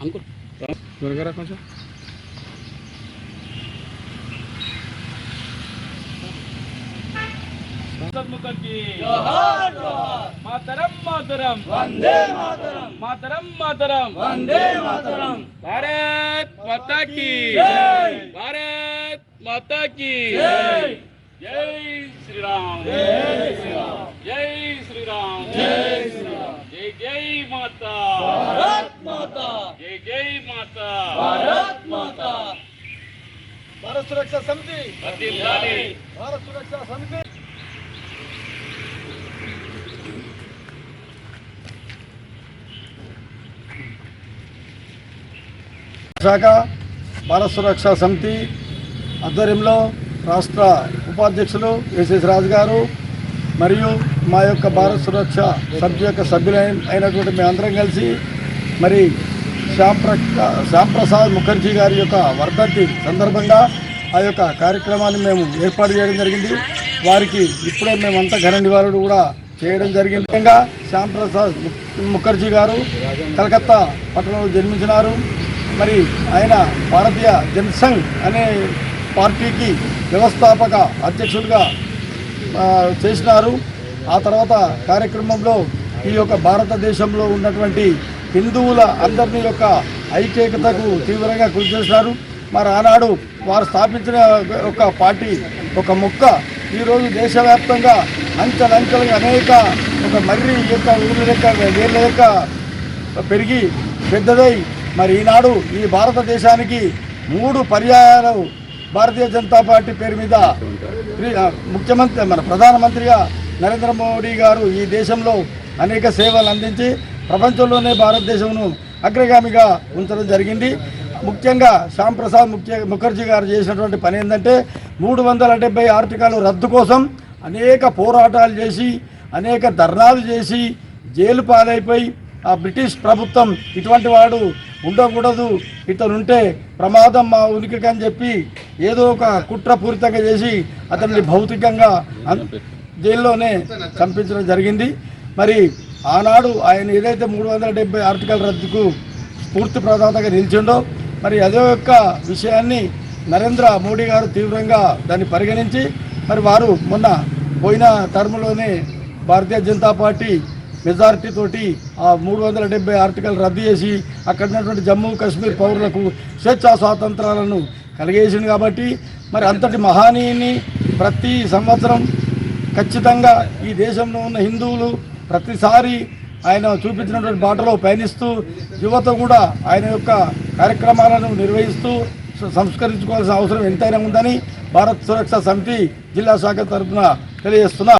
Uncle త్వరగా కొంచెం మాతరం మాతరం వందే మాతరం మాతరం మాతరం వందే మాతరం భారత్ మాతా కీ జై. భారత్ మాతా కీ జై. జై శ్రీరామ్ జై శ్రీరామ్. జై శ్రీరామ్ జై శ్రీరామ్. జై జై మాతా మాతా. జై జై మాతా. భారత్ మాతా. భారత సురక్ష సమితి. వర్ధిల్లాలి. భారత సురక్ష సమితి. శాఖ భారత సురక్ష సమితి ఆధ్వర్యంలో రాష్ట్ర ఉపాధ్యక్షులు ఎస్ఎస్ రాజు గారు మరియు మా యొక్క భారత సురక్ష సభ్యు యొక్క సభ్యులైన అయినటువంటి మేమందరం కలిసి మరి శ్యామ్ ప్రసాద్ ముఖర్జీ గారి యొక్క వర్ధంతి సందర్భంగా ఆ యొక్క కార్యక్రమాన్ని మేము ఏర్పాటు చేయడం జరిగింది. వారికి ఇప్పుడే మేమంతా ఘన నివాళులు కూడా చేయడం జరిగింది. ముఖ్యంగా శ్యామ్ ప్రసాద్ ముఖర్జీ గారు కలకత్తా పట్టణంలో జన్మించినారు. మరి ఆయన భారతీయ జనసంఘ్ అనే పార్టీకి వ్యవస్థాపక అధ్యక్షుడిగా చేసినారు. ఆ తర్వాత కార్యక్రమంలో ఈ యొక్క భారతదేశంలో ఉన్నటువంటి హిందువుల అందరినీ యొక్క ఐక్యతకు తీవ్రంగా కృషి చేశారు. మరి ఆనాడు వారు స్థాపించిన ఒక పార్టీ ఒక మొక్క ఈరోజు దేశవ్యాప్తంగా అంచెలంచెలుగా అనేక ఒక మర్రి యొక్క ఊరి యొక్క వేళ్ళ యొక్క పెరిగి పెద్దదై మరి ఈనాడు ఈ భారతదేశానికి మూడు పర్యాయాలు భారతీయ జనతా పార్టీ పేరు మీద ముఖ్యమంత్రి మన ప్రధానమంత్రిగా నరేంద్ర మోడీ గారు ఈ దేశంలో అనేక సేవలు అందించి ప్రపంచంలోనే భారతదేశంను అగ్రగామిగా ఉంచడం జరిగింది. ముఖ్యంగా శ్యామ్ ప్రసాద్ ముఖ్య ముఖర్జీ గారు చేసినటువంటి పని ఏంటంటే మూడు వందల డెబ్బై ఆర్టికల్ రద్దు కోసం అనేక పోరాటాలు చేసి అనేక ధర్నాలు చేసి జైలు పాలైపోయి ఆ బ్రిటిష్ ప్రభుత్వం ఇటువంటి వాడు ఉండకూడదు ఇతనుంటే ప్రమాదం మా ఉనికికి అని చెప్పి ఏదో ఒక కుట్రపూరితంగా చేసి అతన్ని భౌతికంగా జైల్లోనే చంపించడం జరిగింది. మరి ఆనాడు ఆయన ఏదైతే మూడు వందల డెబ్బై ఆర్టికల్ రద్దుకు స్ఫూర్తి ప్రదాతగా నిలిచిండో మరి అదే యొక్క విషయాన్ని నరేంద్ర మోడీ గారు తీవ్రంగా దాన్ని పరిగణించి మరి వారు మొన్న పోయిన టర్మ్లోనే భారతీయ జనతా పార్టీ మెజారిటీ తోటి ఆ మూడు వందల డెబ్బై ఆర్టికల్ రద్దు చేసి అక్కడ ఉన్నటువంటి జమ్మూ కాశ్మీర్ పౌరులకు స్వేచ్ఛా స్వాతంత్రాలను కలిగేసింది కాబట్టి మరి అంతటి మహానీయుని ప్రతి సంవత్సరం ఖచ్చితంగా ఈ దేశంలో ఉన్న హిందువులు ప్రతిసారి ఆయన చూపించినటువంటి బాటలో పయనిస్తూ యువత కూడా ఆయన యొక్క కార్యక్రమాలను నిర్వహిస్తూ సంస్కరించుకోవాల్సిన అవసరం ఎంతైనా ఉందని భారత్ సురక్ష సమితి జిల్లా శాఖ తరఫున తెలియజేస్తున్నా